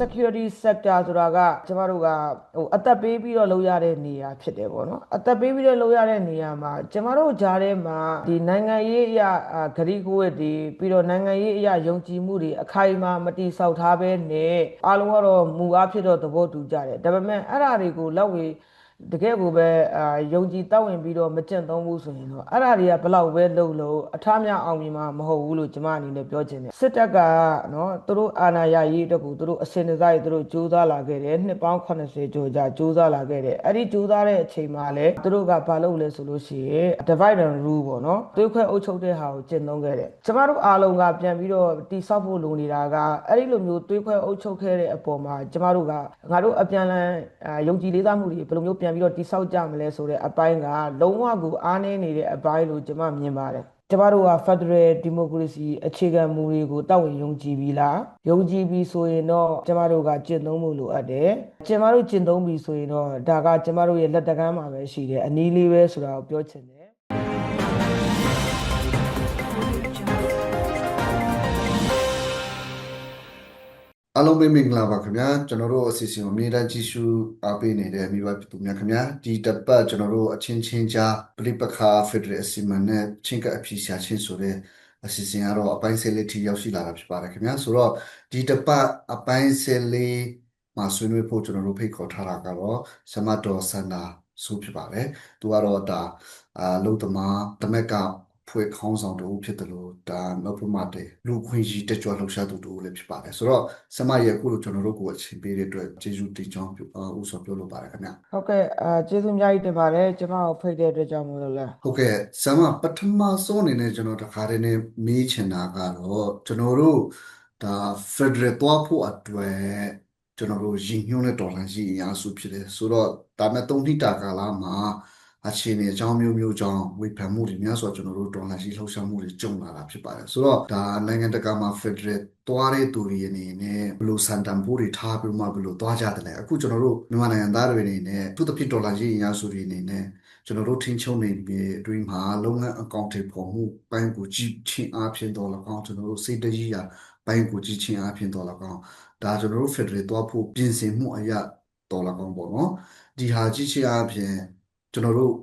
security sector ဆိုတာကကျမတို့ကဟိုအသက်ပေးပြီးတော့လုပ်ရတဲ့နေရာဖြစ်တယ်ပေါ့နော်အသက်ပေးပြီးတော့လုပ်ရတဲ့နေရာမှာကျမတို့ကြားထဲမှာဒီနိုင်ငံရေးအရာအာဂရိကဝတ်တွေပြီးတော့နိုင်ငံရေးအရာယုံကြည်မှုတွေအခိုင်အမာမတိဆောက်ထားပဲနဲ့အားလုံးကတော့မူအားဖြစ်တော့သဘောတူကြတယ်ဒါပေမဲ့အဲ့ဒါတွေကိုလက်ဝေ တကယ်ကိုပဲအာယုံကြည်တောက်ဝင်ပြီးတော့မကျင့်သုံးဘူးဆိုရင်တော့အဲ့ဒါတွေကဘယ်လောက်ပဲလုပ်လို့အထမြောက်အောင်မြင်မှာမဟုတ်ဘူးလို့ကျွန်မအနေနဲ့ပြောချင်တယ်စစ်တပ်ကနော်သူတို့အာဏာရရေးအတွက်ကိုသူတို့အစင်တစိုက်သူတို့ကြိုးစားလာခဲ့တယ်နှစ်ပေါင်း80ကျော်ကြာကြိုးစားလာခဲ့တယ်အဲ့ဒီကြိုးစားတဲ့အချိန်မှာလည်းသူတို့ကဘာလုပ်လဲဆိုလို့ရှိရင် divide and rule ပေါ့နော်တွေးခွဲအုပ်ချုပ်တဲ့ဟာကိုကျင့်သုံးခဲ့တယ်ကျမတို့အားလုံးကပြန်ပြီးတော့တိဆောက်ဖို့လိုနေတာကအဲ့ဒီလိုမျိုးတွေးခွဲအုပ်ချုပ်ခဲ့တဲ့အပေါ်မှာကျမတို့ကငါတို့အပြန်လန်အာယုံကြည်လေးစားမှုတွေဘယ်လိုမျိုးပြန်ပြီးတော့တိဆောက်ကြမလဲဆိုတဲ့အပိုင်းကလုံးဝကိုအားနည်းနေတဲ့အပိုင်းလို့ကျမမြင်ပါတယ်ကျမတို့က Federal Democracy အခြေခံမူတွေကိုတောက်ဝင်ယုံကြည်ပြီလားယုံကြည်ပြီဆိုရင်တော့ကျမတို့ကကျင့်သုံးမှုလိုအပ်တယ်ကျမတို့ကျင့်သုံးပြီဆိုရင်တော့ဒါကကျမတို့ရဲ့လက်တကမ်းမှာပဲရှိတယ်အနည်းလေးပဲဆိုတာကိုပြောချင်တယ် အားလုံးပဲမင်္ဂလာပါခင်ဗျာကျွန်တော်တို့အစီအစဉ်ကိုအမြဲတမ်းကြည့်ရှုအားပေးနေတဲ့မိဘပြည်သူများခင်ဗျာဒီတစ်ပတ်ကျွန်တော်တို့အချင်းချင်းကြားပလိပခါဖက်ဒရယ်အစီအမံနဲ့ချင်းကအဖြေရှာချင်းဆိုတဲ့အစီအစဉ်ကတော့အပိုင်းစလေးထိရောက်ရှိလာတာဖြစ်ပါတယ်ခင်ဗျာဆိုတော့ဒီတစ်ပတ်အပိုင်းစလေးမှာဆွေးနွေးဖို့ကျွန်တော်တို့ဖိတ်ခေါ်ထားတာကတော့ဆမတော်ဆန္ဒဆိုဖြစ်ပါတယ်သူကတော့ဒါအာလုံသမားတမက်က ဖွဲ့ခေါင်းဆောင်တူဖြစ်တယ်လို့ဒါနောက်ဖမှတည်းလူခွင့်ကြီးတက်ကြွလှုပ်ရှားသူတူလည်းဖြစ်ပါတယ်ဆိုတော့ဆမရဲ့အခုလိုကျွန်တော်တို့ကိုအချိန်ပေးတဲ့အတွက်ကျေးဇူးတင်ကြောင်းပြောအာဥစွာပြောလိုပါတယ်ခင်ဗျဟုတ်ကဲ့အာကျေးဇူးအများကြီးတင်ပါတယ်ကျမကိုဖိတ်တဲ့အတွက်ကြောင့်မလို့လားဟုတ်ကဲ့ဆမပထမဆုံးအနေနဲ့ကျွန်တော်တခါတည်းနဲ့မေးချင်တာကတော့ကျွန်တော်တို့ဒါ Federal သွားဖို့အတွက်ကျွန်တော်တို့ရည်ညွှန်းတဲ့ဒေါ်လာရှိအင်အားစုဖြစ်တယ်ဆိုတော့ဒါမဲ့၃နှစ်တာကာလမှာ အခြေအနေအကြောင်းမျိုးမျိုးကြောင့်ဝေဖန်မှုတွေများစွာကျွန်တော်တို့ဒေါ်လာရှိလှုပ်ရှားမှုတွေကြုံလာတာဖြစ်ပါတယ်ဆိုတော့ဒါနိုင်ငံတကာမှာ Federal သွားတဲ့သူတွေအနေနဲ့ဘယ်လိုစံတန်ဖိုးတွေထားပြီးမှဘယ်လိုသွားကြတယ်လဲအခုကျွန်တော်တို့မြန်မာနိုင်ငံသားတွေအနေနဲ့သူတစ်ဖြစ်ဒေါ်လာရှိအင်အားစုတွေအနေနဲ့ကျွန်တော်တို့ထိန်းချုပ်နေပြီးအတွင်းမှာလုပ်ငန်းအကောင့်တွေပေါ်မှုပိုင်းကိုကြည့်ချင်းအားဖြင့်တော့၎င်းကျွန်တော်တို့စိတ်တကြီးရာပိုင်းကိုကြည့်ချင်းအားဖြင့်တော့၎င်းဒါကျွန်တော်တို့ Federal သွားဖို့ပြင်ဆင်မှုအရာတော့၎င်းပေါ့နော်ဒီဟာကြည့်ချင်းအားဖြင့် ကျွန်တော်တို့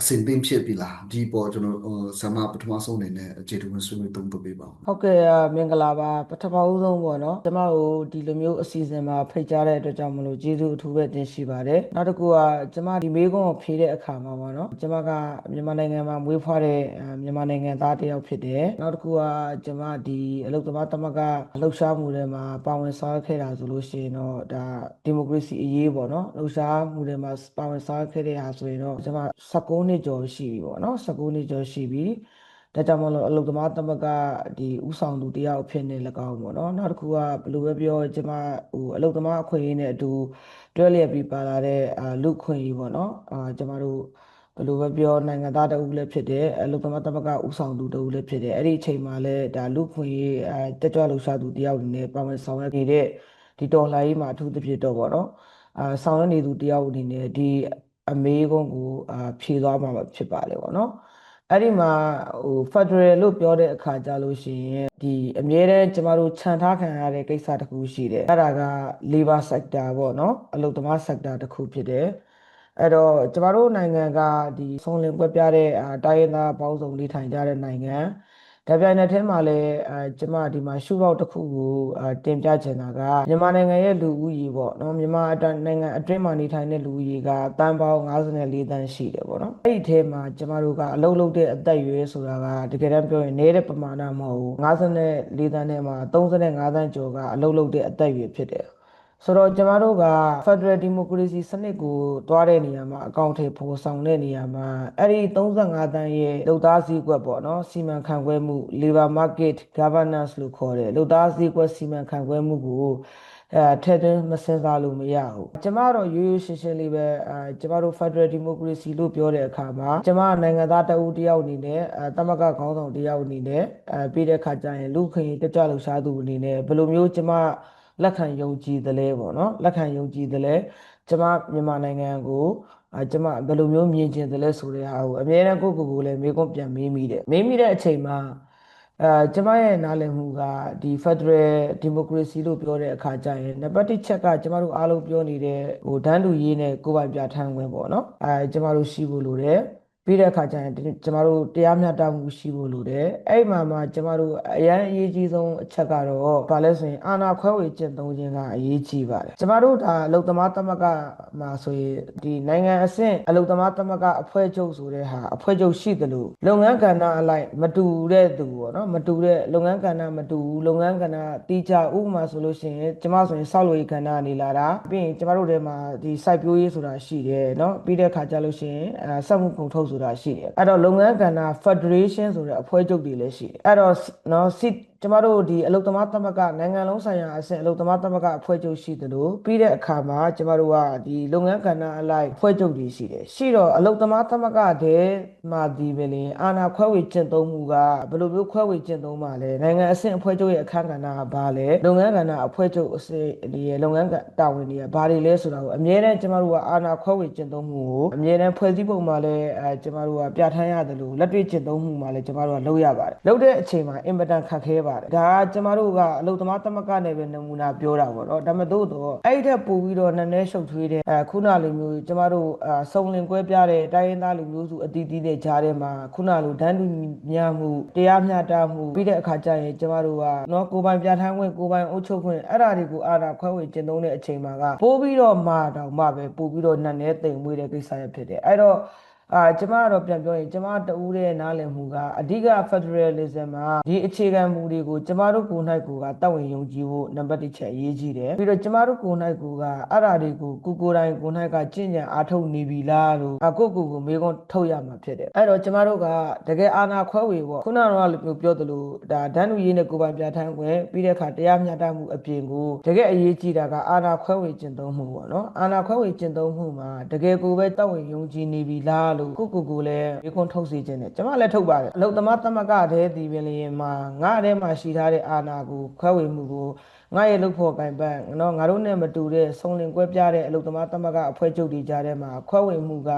အစဉ်သင့်ဖြစ်ပြီလားဒီပေါ်ကျွန်တော်ဟိုဆမပထမဆုံးအနေနဲ့အခြေတူဝင်ဆွေးနွေးသုံးသပ်ပေးပါဦးဟုတ်ကဲ့အာမင်္ဂလာပါပထမဦးဆုံးပေါ့နော်ကျမတို့ဒီလိုမျိုးအစီအစဉ်မှာဖိတ်ကြားတဲ့အတွက်ကြောင့်မလို့ကျေးဇူးအထူးပဲတင်ရှိပါတယ်နောက်တစ်ခုကကျမဒီမေးခွန်းကိုဖြေတဲ့အခါမှာပေါ့နော်ကျမကမြန်မာနိုင်ငံမှာမွေးဖွားတဲ့အာမြန်မာနိုင်ငံသားတစ်ယောက်ဖြစ်တယ်နောက်တစ်ခုကကျမဒီအလုပ်သမားသမဂ္ဂလှုပ်ရှားမှုတွေမှာပါဝင်ဆောင်ရွက်ခဲ့တာဆိုလို့ရှိရင်တော့ဒါဒီမိုကရေစီအရေးပေါ့နော်လှုပ်ရှားမှုတွေမှာပါဝင်ဆောင်ရွက်ခဲ့တဲ့ဟာဆိုရင်တော့ကျမ19နှစ်ကျော်ရှိပြီပေါ့နော်19နှစ်ကျော်ရှိပြီဒါကြောင့်မလို့အလုပ်သမားသမဂ္ဂဒီဥဆောင်သူတယောက်အဖြစ်နဲ့၎င်းပေါ့နော်နောက်တစ်ခုကဘယ်လိုပဲပြောကျွန်မဟိုအလုပ်သမားအခွင့်အရေးနဲ့အတူတွဲလျက်ပြီးပါလာတဲ့အာလူခွင့်ရေးပေါ့နော်အာကျွန်မတို့ဘယ်လိုပဲပြောနိုင်ငံသားတဦးလည်းဖြစ်တယ်အလုပ်သမားသမဂ္ဂဥဆောင်သူတဦးလည်းဖြစ်တယ်အဲ့ဒီအချိန်မှာလည်းဒါလူခွင့်ရေးအဲတက်ကြွလှုပ်ရှားသူတယောက်အနေနဲ့ပါဝင်ဆောင်ရွက်နေတဲ့ဒီတော်လှန်ရေးမှာအထူးသဖြင့်တော့ပေါ့နော်အာဆောင်ရွက်နေသူတယောက်အနေနဲ့ဒီ အမေးကုန်းကိုအာဖြေသွားမှာဖြစ်ပါလေပေါ့နော်အဲ့ဒီမှာဟို Federal လို့ပြောတဲ့အခါကြလို့ရှိရင်ဒီအမြဲတမ်းကျမတို့ခြံထားခံရတဲ့ကိစ္စတစ်ခုရှိတယ်အဲ့ဒါက labor sector ပေါ့နော်အလုပ်သမား sector တစ်ခုဖြစ်တယ်အဲ့တော့ကျမတို့နိုင်ငံကဒီဆုံးလင်ကွက်ပြတဲ့အာတိုင်းရင်းသားပေါင်းစုံနေထိုင်ကြတဲ့နိုင်ငံ ဒါပြိုင်တဲ့ထဲမှာလည်းအဲကျမဒီမှာရှုထောင့်တစ်ခုကိုအာတင်ပြချင်တာကမြန်မာနိုင်ငံရဲ့လူဦးရေပေါ့နော်မြန်မာအတွင်းနိုင်ငံအတွင်းမှာနေထိုင်တဲ့လူဦးရေကတန်ပေါင်း54တန်းရှိတယ်ပေါ့နော်အဲ့ဒီထဲမှာကျမတို့ကအလုပ်လုပ်တဲ့အသက်အရွယ်ဆိုတာကတကယ်တမ်းပြောရင်နည်းတဲ့ပမာဏမဟုတ်ဘူး54တန်းထဲမှာ35တန်းကျော်ကအလုပ်လုပ်တဲ့အသက်အရွယ်ဖြစ်တယ် ဆိုတော့ကျမတို့က Federal Democracy စနစ်ကိုတွားတဲ့နေရာမှာအကောင့်ထဲပေါ်ဆောင်တဲ့နေရာမှာအဲ့ဒီ35တန်းရဲ့လုပ်သားစည်းကွက်ပေါ့နော်စီမံခန့်ခွဲမှု labor market governance လို့ခေါ်တယ်လုပ်သားစည်းကွက်စီမံခန့်ခွဲမှုကိုအဲထဲသွင်းမစင်စားလို့မရဘူးကျမတော့ရိုးရိုးရှင်းရှင်းလေးပဲအဲကျမတို့ Federal Democracy လို့ပြောတဲ့အခါမှာကျမနိုင်ငံသားတအူးတယောက်အနေနဲ့အဲတမကခေါင်းဆောင်တယောက်အနေနဲ့အဲပြီးတဲ့အခါကျရင်လူခွင့်ရေးတက်ကြွလှုပ်ရှားသူအနေနဲ့ဘယ်လိုမျိုးကျမ လက်ခံယုံကြည်သလဲပေါ့နော်လက်ခံယုံကြည်သလဲကျမမြန်မာနိုင်ငံကိုအဲကျမဘယ်လိုမျိုးမြင်ကျင်သလဲဆိုတဲ့ဟာကိုအများအားကိုယ့်ကိုယ်ကိုလည်းမေးခွန်းပြန်မေးမိတယ်မေးမိတဲ့အချိန်မှာအဲကျမရဲ့နားလည်မှုကဒီ Federal Democracy လို့ပြောတဲ့အခါကျရင်နံပါတ်1ချက်ကကျမတို့အားလုံးပြောနေတဲ့ဟိုဒန်းတူရေးနဲ့ကိုယ်ပိုင်ပြဋ္ဌာန်းခွင့်ပေါ့နော်အဲကျမတို့ရှိဖို့လိုတယ် ပြီးတဲ့အခါကျရင်ကျမတို့တရားမျှတမှုရှိဖို့လိုတယ်အဲ့မှာမှကျမတို့အရန်အရေးကြီးဆုံးအချက်ကတော့ဘာလဲဆိုရင်အာဏာခွဲဝေကျင့်သုံးခြင်းကအရေးကြီးပါတယ်ကျမတို့ဒါအလုသမားသမဂ္ဂမှာဆိုရင်ဒီနိုင်ငံအဆင့်အလုသမားသမဂ္ဂအဖွဲ့ချုပ်ဆိုတဲ့ဟာအဖွဲ့ချုပ်ရှိတယ်လို့လုပ်ငန်းကဏ္ဍအလိုက်မတူတဲ့သူပေါ့နော်မတူတဲ့လုပ်ငန်းကဏ္ဍမတူဘူးလုပ်ငန်းကဏ္ဍတီးကြဥပမာဆိုလို့ရှိရင်ကျမဆိုရင်စောက်လို့ရေးကဏ္ဍကနေလာတာပြီးရင်ကျမတို့ထဲမှာဒီ site ပြိုးရေးဆိုတာရှိတယ်เนาะပြီးတဲ့အခါကျလို့ရှိရင်အဲစက်မှုကုန်ထုတ် ဆိုတာရှိတယ်အဲ့တော့လုပ်ငန်းကဏ္ဍ federation ဆိုတဲ့အဖွဲ့ချုပ်တွေလည်းရှိတယ်အဲ့တော့နော် ကျမတို့ဒီအလုသမားသမဂ္ဂနိုင်ငံလုံးဆိုင်ရာအဆင့်အလုသမားသမဂ္ဂအဖွဲ့ချုပ်ရှိတယ်လို့ပြီးတဲ့အခါမှာကျမတို့ကဒီလုပ်ငန်းကဏ္ဍအလိုက်အဖွဲ့ချုပ်တွေရှိတယ်ရှိတော့အလုသမားသမဂ္ဂတဲ့မှာဒီပဲလေအာဏာခွဲဝေကျင့်သုံးမှုကဘယ်လိုမျိုးခွဲဝေကျင့်သုံးမှာလဲနိုင်ငံအဆင့်အဖွဲ့ချုပ်ရဲ့အခန်းကဏ္ဍကဘာလဲလုပ်ငန်းကဏ္ဍအဖွဲ့ချုပ်အဆင့်ဒီလုပ်ငန်းတာဝန်တွေကဘာတွေလဲဆိုတာကိုအမြဲတမ်းကျမတို့ကအာဏာခွဲဝေကျင့်သုံးမှုကိုအမြဲတမ်းဖွဲ့စည်းပုံမှာလည်းအဲကျမတို့ကပြဋ္ဌာန်းရတယ်လို့လက်တွေ့ကျင့်သုံးမှုမှာလည်းကျမတို့ကလုပ်ရပါတယ်လုပ်တဲ့အချိန်မှာအင်မတန်ခက်ခဲပါတယ်ဒါကကျမတို့ကအလုသမားသမဂ္ဂနဲ့ပဲနမူနာပြောတာပေါ့နော်ဒါပေမဲ့တို့တော့အဲ့ဒီထက်ပိုပြီးတော့နည်းနည်းရှုပ်ထွေးတဲ့အဲခုနလိုမျိုးကျမတို့အစုံလင်ကွဲပြားတဲ့တိုင်းရင်းသားလူမျိုးစုအသီးသီးတဲ့ဂျားထဲမှာခုနလိုဒန်းတူများမှုတရားမျှတမှုပြီးတဲ့အခါကျရင်ကျမတို့ကနော်ကိုယ်ပိုင်ပြဋ္ဌာန်းခွင့်ကိုယ်ပိုင်အုပ်ချုပ်ခွင့်အဲ့ဒါတွေကိုအာဏာခွဲဝေကျင့်သုံးတဲ့အချိန်မှာကပိုးပြီးတော့မှတော့မှပဲပို့ပြီးတော့နတ်နဲတိမ်မွေးတဲ့ကိစ္စရဖြစ်တယ်အဲ့တော့ အာကျမကတော့ပြန်ပြောရင်ကျမတူတဲ့နားလည်မှုကအဓိက Federalism မှာဒီအခြေခံမူတွေကိုကျမတို့ကိုယ်၌ကိုယ်ကတောက်ဝင်ယုံကြည်ဖို့နံပါတ်1ချက်အရေးကြီးတယ်ပြီးတော့ကျမတို့ကိုယ်၌ကိုယ်ကအဲ့ဓာတွေကိုကိုကိုယ်တိုင်ကိုယ်၌ကကြင်ညာအားထုတ်နေပြီလားလို့အကိုကိုယ်ကိုမေးခွန်းထုတ်ရမှာဖြစ်တယ်အဲ့တော့ကျမတို့ကတကယ်အာဏာခွဲဝေပေါ့ခုနကတော့လိုပြောသလိုဒါဒန်းလူရေးနဲ့ကိုယ်ပိုင်ပြဋ္ဌာန်းခွင့်ပြီးတဲ့အခါတရားမျှတမှုအပြင်ကိုတကယ်အရေးကြီးတာကအာဏာခွဲဝေကျင့်သုံးမှုပေါ့နော်အာဏာခွဲဝေကျင့်သုံးမှုမှာတကယ်ကိုယ်ပဲတောက်ဝင်ယုံကြည်နေပြီလားလို့ကိုကိုကိုလည်းမေးခွန်းထုတ်စေခြင်းနဲ့ကျမလည်းထုတ်ပါတယ်အလုသမားသမဂ္ဂတဲ့ဒီပင်လျင်မှာငါ့အထဲမှာရှိထားတဲ့အာဏာကိုခွဲဝေမှုကိုငါရဲ့လုပ်ဖို့ကင်ပတ်နော်ငါတို့နဲ့မတူတဲ့ဆုံလင်ကွဲပြားတဲ့အလုသမားသမဂ္ဂအဖွဲ့ချုပ်တွေကြားထဲမှာခွဲဝေမှုက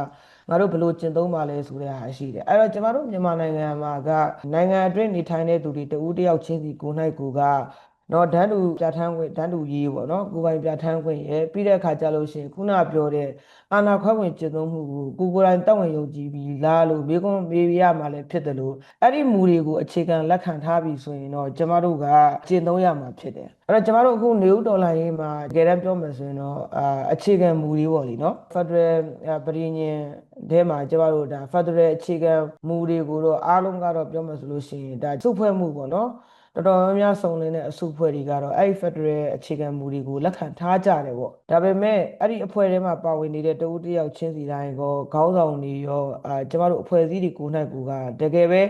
ငါတို့ဘယ်လိုကျင့်သုံးပါလဲဆိုတဲ့ဟာရှိတယ်အဲ့တော့ကျမတို့မြန်မာနိုင်ငံမှာကနိုင်ငံအတွင်းနေထိုင်တဲ့သူတွေတဦးတယောက်ချင်းစီကိုယ်၌ကိုယ်က နော်ဒန်းတူပြဋ္ဌာန်းခွင့်ဒန်းတူရေးပေါ့နော်ကိုယ်ပိုင်ပြဋ္ဌာန်းခွင့်ရဲ့ပြီးတဲ့အခါကျလို့ရှိရင်ခုနပြောတဲ့အာဏာခွဲဝင်ကျင့်သုံးမှုကိုကိုယ်ကိုယ်တိုင်တောက်ဝင်ယုံကြည်ပြီးလားလို့မေးခွန်းမေးရမှာလည်းဖြစ်တယ်လို့အဲ့ဒီမူတွေကိုအခြေခံလက်ခံထားပြီးဆိုရင်တော့ကျမတို့ကကျင့်သုံးရမှာဖြစ်တယ်အဲ့တော့ကျမတို့အခုနေဦးဒေါ်လာရေးမှာတကယ်တမ်းပြောမယ်ဆိုရင်တော့အာအခြေခံမူတွေပေါ့လीနော် Federal ပြည်ညင်ထဲမှာကျမတို့ဒါ Federal အခြေခံမူတွေကိုတော့အားလုံးကတော့ပြောမယ်ဆိုလို့ရှိရင်ဒါစုဖွဲ့မှုပေါ့နော် တော်တော်များများစုံလင်တဲ့အစုအဖွဲ့တွေကတော့အဲ့ဒီ Federal အခြေခံမူတွေကိုလက်ခံထားကြတယ်ပေါ့ဒါပေမဲ့အဲ့ဒီအဖွဲ့ထဲမှာပါဝင်နေတဲ့တဦးတယောက်ချင်းစီတိုင်းကောခေါင်းဆောင်တွေရောအာကျမတို့အဖွဲ့အစည်းတွေကိုယ်၌ကိုကတကယ်ပဲ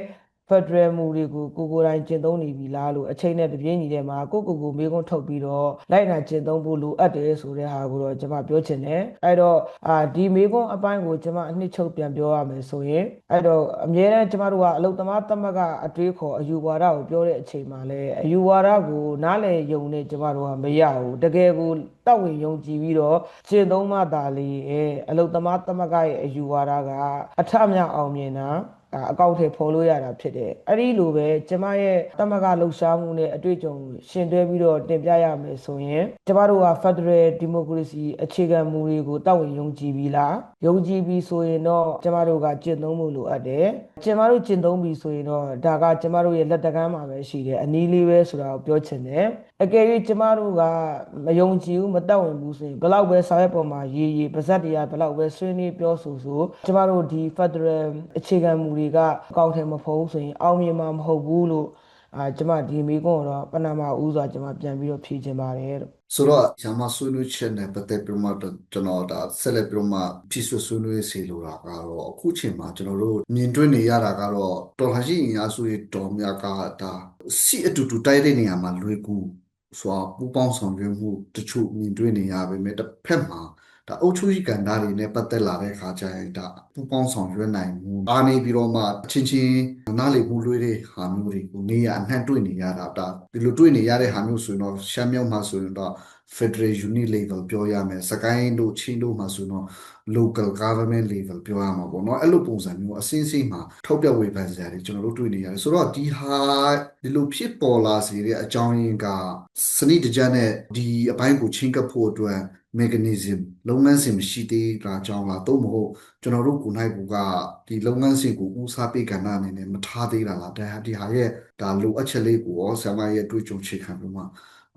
ဖက်ဒရယ်မူတွေကိုကိုကိုယ်တိုင်ကျင့်သုံးနေပြီလားလို့အချိန်နဲ့တပြေးညီတဲ့မှာကိုကိုကိုမေးခွန်းထုတ်ပြီးတော့လိုက်နာကျင့်သုံးဖို့လိုအပ်တယ်ဆိုတဲ့ဟာကိုတော့ကျွန်မပြောချင်တယ်အဲ့တော့အာဒီမေးခွန်းအပိုင်းကိုကျွန်မအနှစ်ချုပ်ပြန်ပြောရမယ်ဆိုရင်အဲ့တော့အမြဲတမ်းကျွန်မတို့ကအလုသမားသမဂ္ဂအတွေးခေါ်အယူဝါဒကိုပြောတဲ့အချိန်မှာလဲအယူဝါဒကိုနားလည်ယုံနဲ့ကျွန်မတို့ကမရဘူးတကယ်ကိုတောက်ဝင်ယုံကြည်ပြီးတော့ကျင့်သုံးမှသာလေအလုသမားသမဂ္ဂရဲ့အယူဝါဒကအထမြောက်အောင်မြင်တာ အကောင့်ထဲဖော်လို့ရတာဖြစ်တယ်အဲ့ဒီလိုပဲကျမရဲ့တမကလှုပ်ရှားမှုနဲ့အတွေ့အကြုံရှင်တွဲပြီးတော့တင်ပြရမယ်ဆိုရင်ကျမတို့က Federal Democracy အခြေခံမူတွေကိုတောက်ဝင်ယုံကြည်ပြီးလား ယုံကြည်ပြီးဆိုရင်တော့ကျမတို့ကကျင့်သုံးမှုလိုအပ်တယ်ကျမတို့ကျင့်သုံးပြီးဆိုရင်တော့ဒါကကျမတို့ရဲ့လက်တကမ်းမှာပဲရှိတယ်အနည်းလေးပဲဆိုတာကိုပြောချင်တယ်အကယ်၍ကျမတို့ကမယုံကြည်ဘူးမတောက်ဝင်ဘူးဆိုရင်ဘလောက်ပဲစာရွက်ပေါ်မှာရေးရေးပါဇက်တရားဘလောက်ပဲဆွေးနွေးပြောဆိုဆိုကျမတို့ဒီ Federal အခြေခံမူတွေကအကောင့်ထဲမဖို့ဆိုရင်အောင်မြင်မှာမဟုတ်ဘူးလို့ အာကျမဒီမိကုန်းတော့ပဏာမဦးစွာကျမပြန်ပြီးတော့ဖြေချင်ပါတယ်လို့ဆိုတော့ရမဆွေးနွေးချက်နဲ့ပတ်သက်ပြီးမှကျွန်တော်ဒါဆက်လက်ပြီးမှဖြစ်ဆွဆွေးနွေးစီလိုတာကတော့အခုချိန်မှာကျွန်တော်တို့မြင်တွေ့နေရတာကတော့တော်လှန်ရေးအင်အားစုတွေတော်များကဒါစီအတူတူတိုက်တဲ့နေရာမှာလွယ်ကူစွာပူပေါင်းဆောင်ရွက်မှုတချို့မြင်တွေ့နေရပေမဲ့တစ်ဖက်မှာ ဒါအုပ်ချုပ်ရေးကဏ္ဍတွေနဲ့ပတ်သက်လာတဲ့အခါကျရင်ဒါပူပေါင်းဆောင်ရွက်နိုင်မှုအားနေပြီးတော့မှအချင်းချင်းနားလည်မှုလွှဲတဲ့ဟာမျိုးတွေကိုနေရအနှံ့တွေ့နေရတာဒါဒီလိုတွေ့နေရတဲ့ဟာမျိုးဆိုရင်တော့ရှမ်းမြောက်မှာဆိုရင်တော့ Federal Unit level ပြောရမယ်စကိုင်းတို့ချင်းတို့မှာဆိုတော့ local government level ပြောရမှာပေါ့เนาะအဲ့လိုပုံစံမျိုးအစင်းစင်းမှာထုတ်ပြဝေဖန်စရာတွေကျွန်တော်တို့တွေ့နေရတယ်ဆိုတော့ဒီဟာဒီလိုဖြစ်ပေါ်လာစေတဲ့အကြောင်းရင်းကစနစ်တကျနဲ့ဒီအပိုင်းကိုချင်းကပ်ဖို့အတွက် mechanism လုပ်ငန်းစဉ်မရှိသေးတာကြောင့်လားသို့မဟုတ်ကျွန်တော်တို့ကိုနိုင်ဘူးကဒီလုပ်ငန်းစဉ်ကိုဦးစားပေးကဏ္ဍအနေနဲ့မထားသေးတာလားဒါဟာဒီဟာရဲ့ဒါလိုအပ်ချက်လေးကိုရောဆရာမရဲ့တွေ့ကြုံချခံပြီးမှ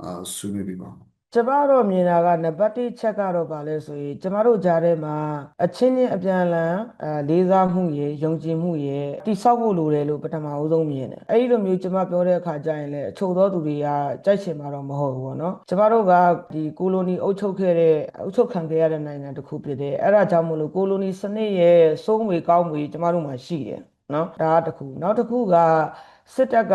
အာဆွေးနွေးပြီးပါ ကျမတို့မြင်တာကနံပါတ်1ချက်ကတော့ဗာလဲဆိုရင်ကျမတို့ကြားထဲမှာအချင်းချင်းအပြန်အလှန်အဲလေးစားမှုရေယုံကြည်မှုရေတိဆောက်ဖို့လိုတယ်လို့ပထမအဦးဆုံးမြင်တယ်အဲ့ဒီလိုမျိုးကျမပြောတဲ့အခါကျရင်လည်းအချို့သောသူတွေကကြိုက်ချင်မှာတော့မဟုတ်ဘူးပေါ့နော်ကျမတို့ကဒီကိုလိုနီအုပ်ချုပ်ခဲ့တဲ့အုပ်ချုပ်ခံခဲ့ရတဲ့နိုင်ငံတစ်ခုဖြစ်တယ်အဲ့ဒါကြောင့်မလို့ကိုလိုနီစနစ်ရဲ့စိုးငွေကောင်းငွေကျမတို့မှာရှိတယ်နော်ဒါကတစ်ခုနောက်တစ်ခုက စစ်တပ်က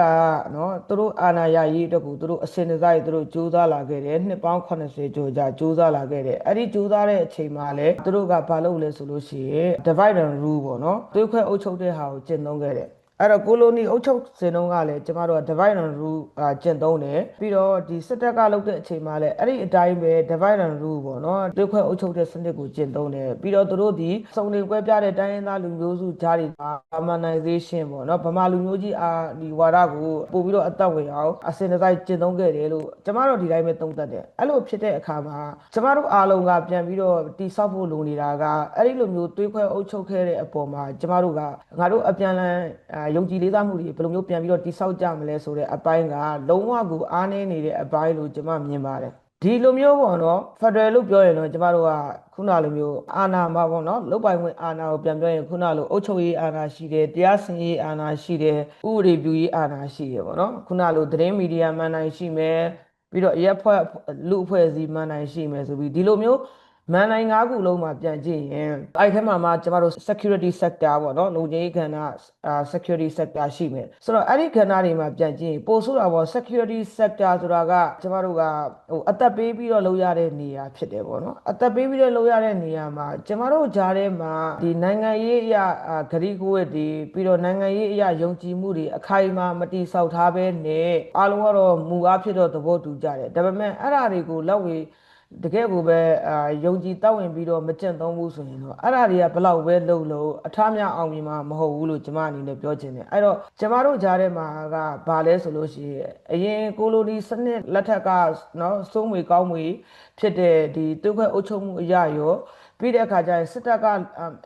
နော်သူတို့အာဏာရရေးအတွက်ကိုသူတို့အစင်တစိုက်သူတို့ကြိုးစားလာခဲ့တယ်နှစ်ပေါင်း80ကျော်ကြာကြိုးစားလာခဲ့တယ်အဲ့ဒီကြိုးစားတဲ့အချိန်မှာလဲသူတို့ကဘာလုပ်လဲဆိုလို့ရှိရင် divide and rule ပေါ့နော်တွေးခွဲအုပ်ချုပ်တဲ့ဟာကိုကျင့်သုံးခဲ့တယ် အဲ့တော့ကိုလိုနီအုပ်ချုပ်စင်တုန်းကလည်းကျမတို့က divide and rule အာကျင့်သုံးတယ်ပြီးတော့ဒီစစ်တပ်ကလုပ်တဲ့အချိန်မှာလည်းအဲ့ဒီအတိုင်းပဲ divide and rule ပေါ့နော်တွေးခွဲအုပ်ချုပ်တဲ့စနစ်ကိုကျင့်သုံးတယ်ပြီးတော့သူတို့ဒီစုံလင်ကွဲပြားတဲ့တိုင်းရင်းသားလူမျိုးစုကြားတွေမှာ harmonization ပေါ့နော်ဗမာလူမျိုးကြီးအာဒီဝါဒကိုပို့ပြီးတော့အသက်ဝင်အောင်အစင်တစိုက်ကျင့်သုံးခဲ့တယ်လို့ကျမတို့ဒီတိုင်းပဲသုံးသပ်တယ်အဲ့လိုဖြစ်တဲ့အခါမှာကျမတို့အားလုံးကပြန်ပြီးတော့တိဆောက်ဖို့လိုနေတာကအဲ့ဒီလိုမျိုးတွေးခွဲအုပ်ချုပ်ခဲ့တဲ့အပေါ်မှာကျမတို့ကငါတို့အပြန်လန်အာယုံကြည်လေးစားမှုတွေဘယ်လိုမျိုးပြန်ပြီးတော့တိဆောက်ကြမလဲဆိုတဲ့အပိုင်းကလုံးဝကိုအားနည်းနေတဲ့အပိုင်းလို့ကျမမြင်ပါတယ်ဒီလိုမျိုးပေါ့နော်ဖက်ဒရယ်လို့ပြောရင်တော့ကျမတို့ကခုနလိုမျိုးအာဏာမှာပေါ့နော်လုတ်ပိုင်ခွင့်အာဏာကိုပြန်ပြောရင်ခုနလိုအုပ်ချုပ်ရေးအာဏာရှိတယ်တရားစီရင်ရေးအာဏာရှိတယ်ဥပဒေပြုရေးအာဏာရှိတယ်ပေါ့နော်ခုနလိုသတင်းမီဒီယာမှန်တိုင်းရှိမယ်ပြီးတော့ရက်ဖွဲ့လူအဖွဲ့အစည်းမှန်တိုင်းရှိမယ်ဆိုပြီးဒီလိုမျိုး မန်နိုင်၅ခုလုံးမှာပြန်ကြည့်ရင်အဲ့ထဲမှာမှကျမတို့ security sector ပေါ့နော်လုံခြုံရေးကဏ္ဍအာ security sector ရှိမယ်ဆိုတော့အဲ့ဒီကဏ္ဍတွေမှာပြန်ကြည့်ရင်ပို့ဆိုတာပေါ့ security sector ဆိုတာကကျမတို့ကဟိုအသက်ပေးပြီးတော့လုပ်ရတဲ့နေရာဖြစ်တယ်ပေါ့နော်အသက်ပေးပြီးတော့လုပ်ရတဲ့နေရာမှာကျမတို့ကြားထဲမှာဒီနိုင်ငံရေးအရာဂရိကိုဝတ်တွေပြီးတော့နိုင်ငံရေးအရာယုံကြည်မှုတွေအခိုင်အမာမတိဆောက်ထားပဲနဲ့အားလုံးကတော့မူအားဖြစ်တော့သဘောတူကြတယ်ဒါပေမဲ့အဲ့ဓာတွေကိုလက်ဝေ တကယ်ကိုပဲအာယုံကြည်တောက်ဝင်ပြီးတော့မကျင့်သုံးဘူးဆိုရင်တော့အဲ့ဒါတွေကဘလောက်ပဲလုပ်လို့အထများအောင်မြင်မှာမဟုတ်ဘူးလို့ကျွန်မအနေနဲ့ပြောချင်တယ်အဲ့တော့ကျွန်မတို့ကြားထဲမှာကဘာလဲဆိုလို့ရှိရင်အရင်ကိုလိုနီစနစ်လက်ထက်ကနော်စိုးငွေကောင်းငွေဖြစ်တဲ့ဒီတုခွဲအုပ်ချုပ်မှုအရာရောပြီးတဲ့အခါကျရင်စစ်တပ်က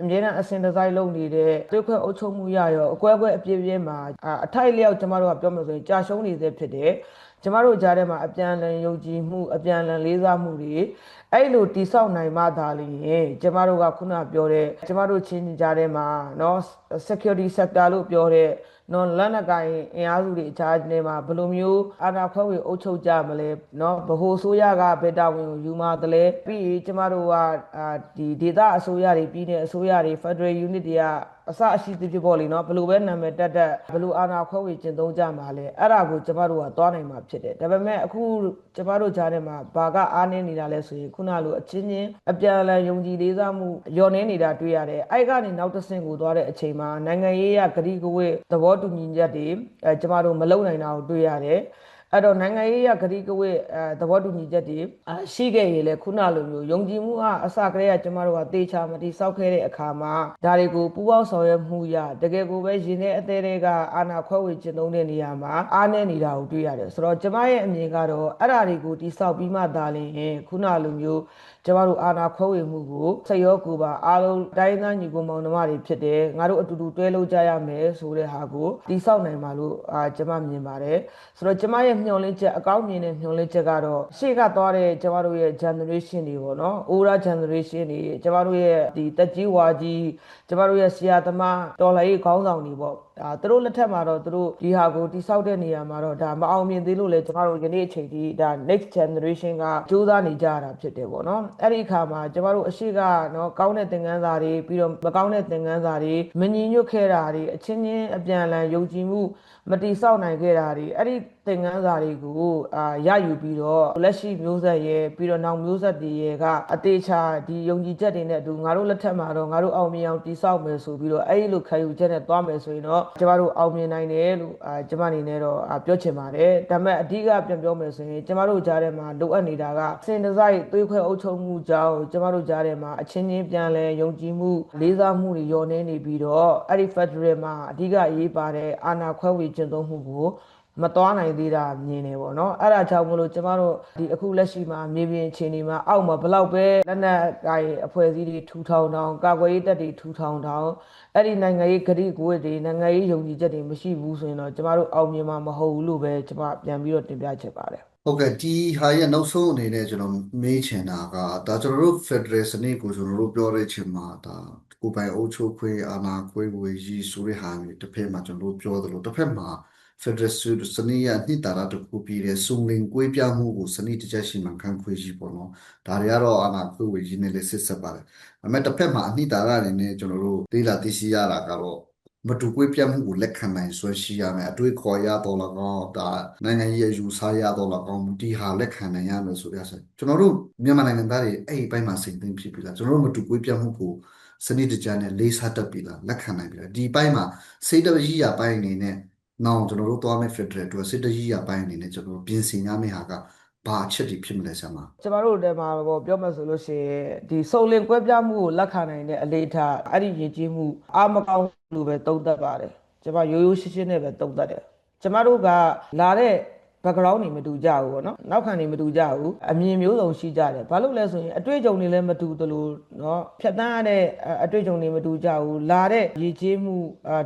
အမြဲတမ်းအစင်ဒီဇိုင်းလုပ်နေတဲ့တုခွဲအုပ်ချုပ်မှုရရောအကွဲကွဲအပြည့်ပြည့်မှာအထိုက်လျောက်ကျွန်တော်တို့ကပြောမှဆိုရင်ကြာရှုံးနေသေးဖြစ်တယ်ကျမတို့ကြားထဲမှာအပြန်အလှန်ယုံကြည်မှုအပြန်အလှန်လေးစားမှုတွေအဲ့လိုတိဆောက်နိုင်မှသာလျှင်ကျမတို့ကခုနပြောတဲ့ကျမတို့ချင်းကြားထဲမှာเนาะ security sector လို့ပြောတဲ့နော်လက်နက်ကိုင်အင်အားစုတွေအခြားနေမှာဘယ်လိုမျိုးအာဏာခွဲဝေအုပ်ချုပ်ကြမလဲနော်ဗဟိုအစိုးရကဘယ်တာဝန်ကိုယူမှာတလဲပြီးရင်ကျမတို့ကအာဒီဒေသအစိုးရတွေပြည်နယ်အစိုးရတွေ Federal Unit တွေက အစအရှိသဖြစ်ပေါ့လေနော်ဘယ်လိုပဲနာမည်တက်တက်ဘယ်လိုအာဏာခွဲဝေကျင့်သုံးကြမှာလဲအဲ့ဒါကိုကျမတို့ကသွားနိုင်မှာဖြစ်တယ်ဒါပေမဲ့အခုကျမတို့ကြားထဲမှာဘာကအားနည်းနေတာလဲဆိုရင်ခုနလိုအချင်းချင်းအပြန်အလှန်ယုံကြည်လေးစားမှုညှော်နှင်းနေတာတွေ့ရတယ်အဲ့ကနေနောက်တစ်ဆင့်ကိုသွားတဲ့အချိန်မှာနိုင်ငံရေးရဂတိကဝေသဘောတူညီချက်တွေအဲကျမတို့မလုံနိုင်တာကိုတွေ့ရတယ် အဲ့တော့နိုင်ငံရေးရဂတိကဝေအဲသဘောတူညီချက်တွေရှိခဲ့ရင်လေခုနလိုမျိုးယုံကြည်မှုအစကတည်းကကျမတို့ကတေချာမတိဆောက်ခဲ့တဲ့အခါမှာဒါတွေကိုပူးပေါင်းဆောင်ရွက်မှုရတကယ်ကိုပဲရင်ထဲအသေးတွေကအာဏာခွဲဝေကျင့်သုံးတဲ့နေရာမှာအားနည်းနေတာကိုတွေ့ရတယ်ဆိုတော့ကျမရဲ့အမြင်ကတော့အဲ့ဒါတွေကိုတိဆောက်ပြီးမှသာလျှင်ခုနလိုမျိုးကျမတို့အာဏာခွဲဝေမှုကိုစရောကူပါအားလုံးတိုင်းသားညီကိုမောင်နှမတွေဖြစ်တယ်ငါတို့အတူတူတွဲလို့ကြရမယ်ဆိုတဲ့ဟာကိုတိဆောက်နိုင်ပါလို့အာကျမမြင်ပါတယ်ဆိုတော့ကျမရဲ့မျှော်လင့်ချက်အကောင်းမြင်တဲ့မျှော်လင့်ချက်ကတော့ရှေ့ကသွားတဲ့ကျမတို့ရဲ့ generation တွေပေါ့နော် older generation တွေကျမတို့ရဲ့ဒီတက်ကြီးဝါကြီးကျမတို့ရဲ့ဆရာသမားတော်လှန်ရေးခေါင်းဆောင်တွေပေါ့ ဒါသူတို့လက်ထက်မှာတော့သူတို့ဒီဟာကိုတိဆောက်တဲ့နေရာမှာတော့ဒါမအောင်မြင်သေးလို့လေကျမတို့ယနေ့အချိန်ထိဒါ next generation ကကြိုးစားနေကြတာဖြစ်တယ်ပေါ့နော်အဲ့ဒီအခါမှာကျမတို့အရှိကနော်ကောင်းတဲ့သင်ခန်းစာတွေပြီးတော့မကောင်းတဲ့သင်ခန်းစာတွေမညီညွတ်ခဲ့တာတွေအချင်းချင်းအပြန်အလှန်ယုံကြည်မှုမတိဆောက်နိုင်ခဲ့တာတွေအဲ့ဒီ သင်ခန်းစာတွေကိုအာရယူပြီးတော့လက်ရှိမျိုးဆက်ရဲ့ပြီးတော့နောက်မျိုးဆက်တွေရဲ့ကအသေးချာဒီယုံကြည်ချက်တွေနဲ့အတူငါတို့လက်ထက်မှာတော့ငါတို့အောင်မြင်အောင်တိဆောက်မယ်ဆိုပြီးတော့အဲ့ဒီလိုခံယူချက်နဲ့သွားမယ်ဆိုရင်တော့ကျမတို့အောင်မြင်နိုင်တယ်လို့အာကျမအနေနဲ့တော့အာပြောချင်ပါတယ်ဒါပေမဲ့အဓိကပြန်ပြောမယ်ဆိုရင်ကျမတို့ကြားထဲမှာလိုအပ်နေတာကစင်တစိုက်သွေးခွဲအုပ်ချုပ်မှုကြောင့်ကျမတို့ကြားထဲမှာအချင်းချင်းပြန်လဲယုံကြည်မှုလေးစားမှုတွေညော်နေနေပြီးတော့အဲ့ဒီ Federal မှာအဓိကအရေးပါတဲ့အာဏာခွဲဝေကျင့်သုံးမှုကို မသွားနိုင်သေးတာမြင်နေပေါ့နော်အဲ့ဒါကြောင့်မလို့ကျမတို့ဒီအခုလက်ရှိမှာမြေပြင်အခြေအနေမှာအောက်မှာဘလောက်ပဲလက်နက်ကိုင်အဖွဲ့အစည်းတွေထူထောင်တောင်ကာကွယ်ရေးတပ်တွေထူထောင်တောင်အဲ့ဒီနိုင်ငံရေးဂတိကဝတ်တွေနိုင်ငံရေးယုံကြည်ချက်တွေမရှိဘူးဆိုရင်တော့ကျမတို့အောင်မြင်မှာမဟုတ်ဘူးလို့ပဲကျမပြန်ပြီးတော့တင်ပြချင်ပါတယ်ဟုတ်ကဲ့ဒီဟာရဲ့နောက်ဆုံးအနေနဲ့ကျွန်တော်မေးချင်တာကဒါကျွန်တော်တို့ Federal စနစ်ကိုကျွန်တော်တို့ပြောတဲ့အချိန်မှာဒါကိုယ်ပိုင်အုပ်ချုပ်ခွင့်အာဏာခွဲဝေရေးဆိုတဲ့ဟာမျိုးတစ်ဖက်မှာကျွန်တော်တို့ပြောသလိုတစ်ဖက်မှာ Federal စနစ်ရဲ့အနှစ်သာရတစ်ခုပြည့်တဲ့စုံလင်ကွေးပြားမှုကိုစနစ်တကျရှိမှန်ခံခွေးကြီးပေါ့နော်ဒါတွေကတော့အာဏာခွဲဝေရေးနဲ့လည်းဆက်ဆက်ပါတယ်ဒါပေမဲ့တစ်ဖက်မှာအနှစ်သာရအနေနဲ့ကျွန်တော်တို့သိလာသိရှိရတာကတော့မတူကွေးပြတ်မှုကိုလက်ခံနိုင်ဆွဲရှိရမယ်အတွေ့ခေါ်ရတော့လည်းကောင်းဒါနိုင်ငံရေးအယူဆရတော့လည်းကောင်းဒီဟာလက်ခံနိုင်ရမယ်ဆိုရဆိုကျွန်တော်တို့မြန်မာနိုင်ငံသားတွေအဲ့ဒီဘက်မှာစိတ်သိမ်းဖြစ်ပြီလားကျွန်တော်တို့မတူကွေးပြတ်မှုကိုစနစ်တကျနဲ့လေးစားတတ်ပြီလားလက်ခံနိုင်ပြီလားဒီဘက်မှာစိတ်တကြီးရပိုင်းအနေနဲ့ နောက်ကျွန်တော်တို့သွားမယ့် Federal အတွက်စိတ်တကြီးရပိုင်းအနေနဲ့ကျွန်တော်တို့ပြင်ဆင်ရမယ့်ဟာကဘာအချက်တွေဖြစ်မလဲဆရာမကျမတို့တဲမှာပေါ့ပြောမှဆိုလို့ရှိရင်ဒီစုံလင်ကွဲပြားမှုကိုလက်ခံနိုင်တဲ့အလေးထားအဲ့ဒီရည်ကြီးမှုအာမကောင်းလို့ပဲသုံးသပ်ပါတယ်ကျမရိုးရိုးရှင်းရှင်းနဲ့ပဲသုံးသပ်တယ်ကျမတို့ကလာတဲ့ background တွေမတူကြဘူးပေါ့နော်နောက်ခံတွေမတူကြဘူးအမြင်မျိုးစုံရှိကြတယ်ဘာလို့လဲဆိုရင်အတွေ့အကြုံတွေလည်းမတူသလိုနော်ဖြတ်သန်းရတဲ့အတွေ့အကြုံတွေမတူကြဘူးလာတဲ့ရည်ကြီးမှု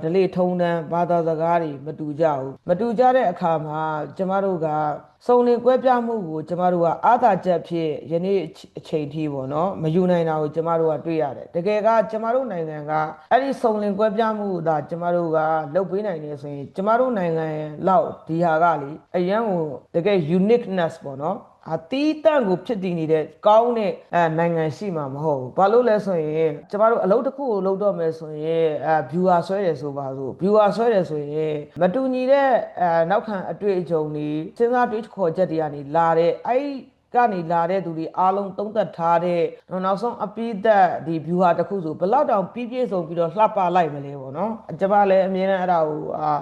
ဒလေထုံတန်းဘာသာစကားတွေမတူကြဘူးမတူကြတဲ့အခါမှာကျမတို့က စုံလင်ကွဲပြားမှုကိုကျမတို့ကအာသာချက်ဖြစ်ယနေ့အချိန်ထိပေါ့နော်မယူနိုင်တာကိုကျမတို့ကတွေ့ရတယ်တကယ်ကကျမတို့နိုင်ငံကအဲ့ဒီစုံလင်ကွဲပြားမှုကိုဒါကျမတို့ကလုပ်ပေးနိုင်နေဆိုရင်ကျမတို့နိုင်ငံလောက်ဒီဟာကလေအရန်ကိုတကယ် uniqueness ပေါ့နော် အတီးတန့်ကိုဖြစ်တည်နေတဲ့ကောင်းတဲ့အဲနိုင်ငံရှိမှာမဟုတ်ဘူးဘာလို့လဲဆိုရင်ကျမတို့အလုပ်တစ်ခုကိုလုပ်တော့မယ်ဆိုရင်အဲ viewer ဆွဲတယ်ဆိုပါစို့ viewer ဆွဲတယ်ဆိုရင်မတူညီတဲ့အဲနောက်ခံအတွေ့အကြုံတွေစဉ်းစားတွေးခေါ်ချက်တွေကနေလာတဲ့အဲ့ ကနေလာတဲ့သူတွေအားလုံးသုံးသက်ထားတဲ့နောက်ဆုံးအပိသက်ဒီ viewer တစ်ခုဆိုဘယ်လောက်တောင်ပြည့်ပြည့်စုံပြီးတော့လှပလိုက်မလဲပေါ့နော်ကျမလည်းအမြင်နဲ့အဲ့ဒါကိုအာ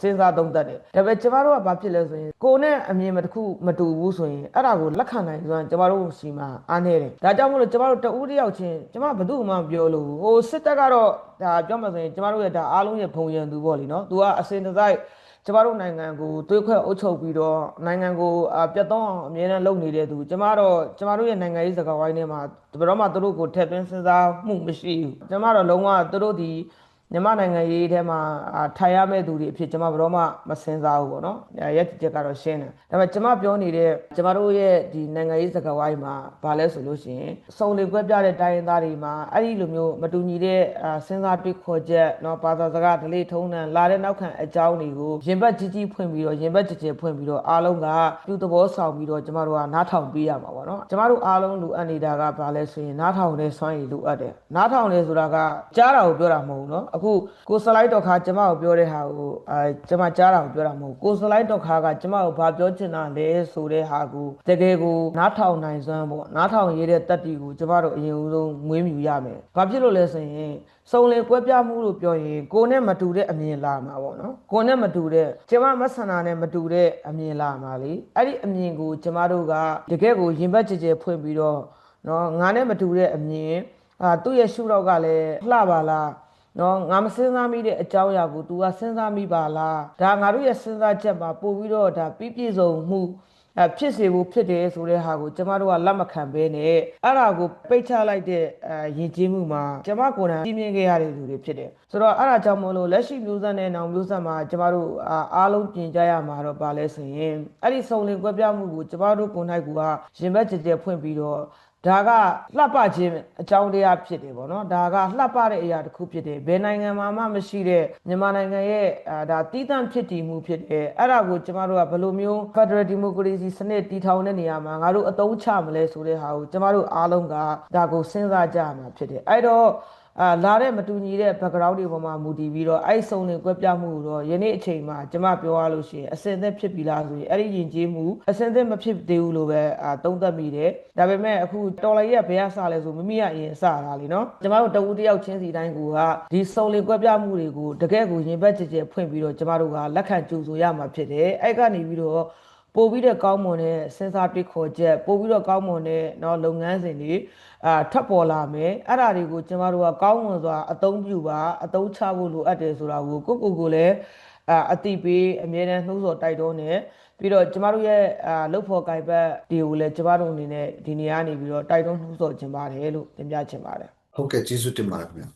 စဉ်းစားသုံးသက်တယ်ဒါပေမဲ့ကျမတို့ကဘာဖြစ်လဲဆိုရင်ကိုယ်နဲ့အမြင်မတစ်ခုမတူဘူးဆိုရင်အဲ့ဒါကိုလက်ခံနိုင်စွမ်းကျမတို့ရှိမှအားနေတယ်ဒါကြောင့်မလို့ကျမတို့တဦးတစ်ယောက်ချင်းကျမဘယ်သူမှမပြောလို့ဘူးဟိုစစ်တပ်ကတော့ဒါပြောမှဆိုရင်ကျမတို့ရဲ့ဒါအားလုံးရဲ့ဘုံရန်သူပေါ့လीနော်သူကအစင်တစိုက် ကျမတို့နိုင်ငံကိုတွေးခွဲအုပ်ချုပ်ပြီးတော့နိုင်ငံကိုအာပြတ်သုံးအောင်အမြဲတမ်းလုပ်နေတဲ့သူကျမတော့ကျမတို့ရဲ့နိုင်ငံရေးစကားဝိုင်းထဲမှာဘယ်တော့မှသူတို့ကိုထည့်သွင်းစဉ်းစားမှုမရှိဘူးကျမတော့လုံးဝသူတို့ဒီ မြန်မာနိုင်ငံရေးထဲမှာအာထိုင်ရမဲ့သူတွေအဖြစ်ကျမဘယ်တော့မှမစင်စားဘူးပေါ့နော်အဲရက်ချက်ကတော့ရှင်းတယ်ဒါပေမဲ့ကျမပြောနေတဲ့ကျမတို့ရဲ့ဒီနိုင်ငံရေးစကားဝိုင်းမှာဘာလဲဆိုလို့ရှိရင်စုံလင်ကွက်ပြတဲ့တိုင်းရင်းသားတွေမှာအဲ့ဒီလိုမျိုးမတူညီတဲ့အာစဉ်းစားတွေးခေါ်ချက်เนาะဘာသာစကားဒလေးထုံးတန်လာတဲ့နောက်ခံအကြောင်းတွေကိုရင်ဘတ်ကြီးကြီးဖွင့်ပြီးတော့ရင်ဘတ်ကြကြဖွင့်ပြီးတော့အားလုံးကပြုသဘောဆောင်ပြီးတော့ကျမတို့ကနားထောင်ပေးရမှာပေါ့နော်ကျမတို့အားလုံးလိုအပ်နေတာကဘာလဲဆိုရင်နားထောင်တဲ့စွမ်းရည်လိုအပ်တယ်နားထောင်တယ်ဆိုတာကကြားတာကိုပြောတာမဟုတ်ဘူးเนาะ အခုကိုစလိုက်တော့ခါကျမကိုပြောတဲ့ဟာကိုအဲကျမကြားတာကိုပြောတာမဟုတ်ဘူးကိုစလိုက်တော့ခါကကျမကိုဘာပြောချင်တာလဲဆိုတဲ့ဟာကိုတကယ်ကိုနားထောင်နိုင်စွမ်းပေါ့နားထောင်ရတဲ့တက်တီကိုကျမတို့အရင်ဦးဆုံးမွေးမြူရမယ်ဘာဖြစ်လို့လဲဆိုရင်စုံလင်ကွဲပြားမှုလို့ပြောရင်ကိုယ်နဲ့မတူတဲ့အမြင်လာမှာပေါ့နော်ကိုယ်နဲ့မတူတဲ့ကျမမဆန္ဒနဲ့မတူတဲ့အမြင်လာမှာလေအဲ့ဒီအမြင်ကိုကျမတို့ကတကယ်ကိုရင်ဘတ်ကြကြဖွင့်ပြီးတော့နော်ငါနဲ့မတူတဲ့အမြင်အာသူ့ရဲ့ရှုတော့ကလည်းလှပါလား နော်ငါမစဉ်းစားမိတဲ့အကြောင်းအရာကို तू ကစဉ်းစားမိပါလားဒါငါတို့ရဲ့စဉ်းစားချက်မှာပို့ပြီးတော့ဒါပြည့်ပြည့်စုံမှုအဲဖြစ်စေဖို့ဖြစ်တယ်ဆိုတဲ့ဟာကိုကျမတို့ကလက်မခံဘဲနဲ့အဲ့ဒါကိုပိတ်ချလိုက်တဲ့အဲယဉ်ကျေးမှုမှာကျမကိုယ်တိုင်ကြီးမြင်ခဲ့ရတဲ့လူတွေဖြစ်တယ်ဆိုတော့အဲ့ဒါကြောင့်မလို့လက်ရှိမျိုးဆက်နဲ့နောင်မျိုးဆက်မှာကျမတို့အာအားလုံးပြင်ကြရမှာတော့ပါလဲဆိုရင်အဲ့ဒီစုံလင်ကွက်ပြမှုကိုကျမတို့ကိုယ်၌ကရင်ဘတ်ကြကြဖွင့်ပြီးတော့ ဒါကလှပခြင်းအကြောင်းတရားဖြစ်တယ်ဗောနော်ဒါကလှပတဲ့အရာတစ်ခုဖြစ်တယ်ဘယ်နိုင်ငံမှာမှမရှိတဲ့မြန်မာနိုင်ငံရဲ့အာဒါတီးတန့်ဖြစ်တည်မှုဖြစ်တယ်အဲ့ဒါကိုကျမတို့ကဘယ်လိုမျိုး Federal Democracy စနစ်တည်ထောင်တဲ့နေရာမှာငါတို့အသုံးချမလဲဆိုတဲ့ဟာကိုကျမတို့အားလုံးကဒါကိုစဉ်းစားကြရမှာဖြစ်တယ်အဲ့တော့ အာလာတဲ့မတူညီတဲ့ background တွေပေါ်မှာမူတည်ပြီးတော့အဲ့စုံလင်ကွက်ပြမှုကိုတော့ယနေ့အချိန်မှာကျမပြောရလို့ရှိရင်အစင်သက်ဖြစ်ပြီလားဆိုရင်အဲ့ဒီယဉ်ကျေးမှုအစင်သက်မဖြစ်သေးဘူးလို့ပဲအာသုံးသပ်မိတယ်ဒါပေမဲ့အခုတော်လိုက်ရဲ့ဘယ်ကစလဲဆိုမိမိကအရင်စတာလीနော်ကျမတို့တဝူတယောက်ချင်းစီတိုင်းကိုကဒီစုံလင်ကွက်ပြမှုတွေကိုတကယ့်ကိုရင်ဘတ်ကြည်ကြဲဖွင့်ပြီးတော့ကျမတို့ကလက်ခံကြိုဆိုရမှာဖြစ်တယ်အဲ့ကနေပြီးတော့ ပို့ပြီးတော့ကောင်းမွန်တဲ့စဉ်းစားတွေးခေါ်ချက်ပို့ပြီးတော့ကောင်းမွန်တဲ့เนาะလုပ်ငန်းစဉ်တွေအာထပ်ပေါ်လာမယ်အဲ့ဒါတွေကိုကျမတို့ကကောင်းမွန်စွာအသုံးပြုပါအသုံးချဖို့လိုအပ်တယ်ဆိုတာကိုကိုယ့်ကိုယ်ကိုယ်လည်းအာအတိပေးအမြဲတမ်းနှိုးဆော်တိုက်တွန်းတယ်ပြီးတော့ကျမတို့ရဲ့အာလုပ်ဖို့ကြိုက်ဘက်တွေကိုလည်းကျမတို့အနေနဲ့ဒီနေရာကနေပြီးတော့တိုက်တွန်းနှိုးဆော်ခြင်းပါတယ်လို့တင်ပြချင်ပါတယ် ဟုတ်ကဲ့ကျေးဇူးတင်ပါတယ်ခင်ဗျာ